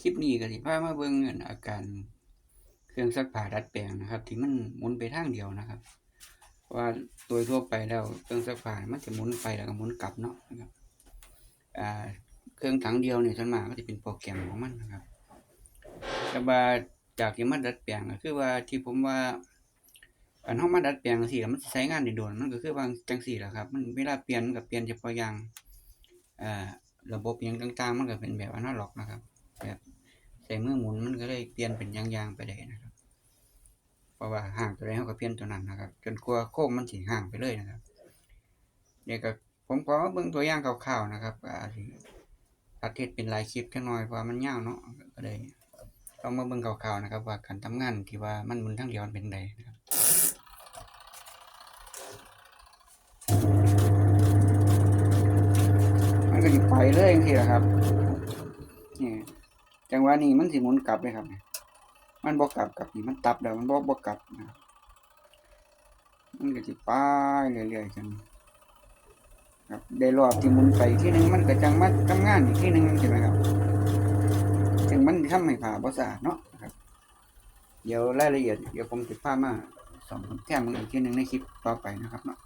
คลิปนี้ก็สิพามาเบิ่งอาการเครื่องซักผ้าดัดแปลงนะครับ ที่มันหมุนไปทางเดียวนะครับ ว่าโดยทั่วไปแล้วเครื่องซักผ้ามันจะหมุนไปแล้วก็หมุนกลับเนาะนะครับอ่าเครื่องถังเดียวเนี่ยส่วนมากก็จะเป็นโปรแกรมของมันนะครับแต่ว่าจากที่มันดัดแปลงก็คือว่าที่ผมว่าอันเฮามาดัดแปลงจังซี่มันใช้งานได้โดนมันก็คือว่าจังซี่แหละครับ มันเวลาเปลี่ยนมันก็เปลี่ยนเฉพาะอย่างอ่าระบบอิหยังต่างๆ มันก็เป็นแบบอนาล็อกนะครับแบบ ใช้มือหมุนมันก็เลยเปลี่ยนเป็นยางๆไปได้นะครับ เพราะว่าห่างตัวใดเฮาก็เปลี่ยนตัวนั้นนะครับ จนกว่าโค้งมันสิห่างไปเลยนะครับ เดี๋ยวก็ผมขอเบิ่งตัวอย่างคร่าวๆนะครับอาจสิตัดเฮ็ดเป็นลายคลิปจักหน่อยเพราะมันยาวเนาะก็เลยลองมาเบิ่งคร่าวๆนะครับ ว่าการทำงานที่ว่ามันมุนทางเดียวมันเป็นไดนะครับมันก็สิไปเลยจังซี่ล่ะครับนี่ จังหวะนี้มันสิหมุนกลับเลยครับ มันบ่กลับกลับนี่มันตับแล้วมันบ่บ่กลับนะครับมันก็สิไปเรื่อยๆจนครับได้รอบที่หมุนไปอีกทีหนึ่งมันก็จังมาทำงานอีกที่หนึ่งใช่ไหมครับถึงมันทำให้ผ่าบ่สะอาดเนาะครับเดี๋ยวรายละเอียดเดี๋ยวผมจะพามาสอนแก้มึงอีกที่หนึ่งในคลิปต่อไปนะครับเนาะ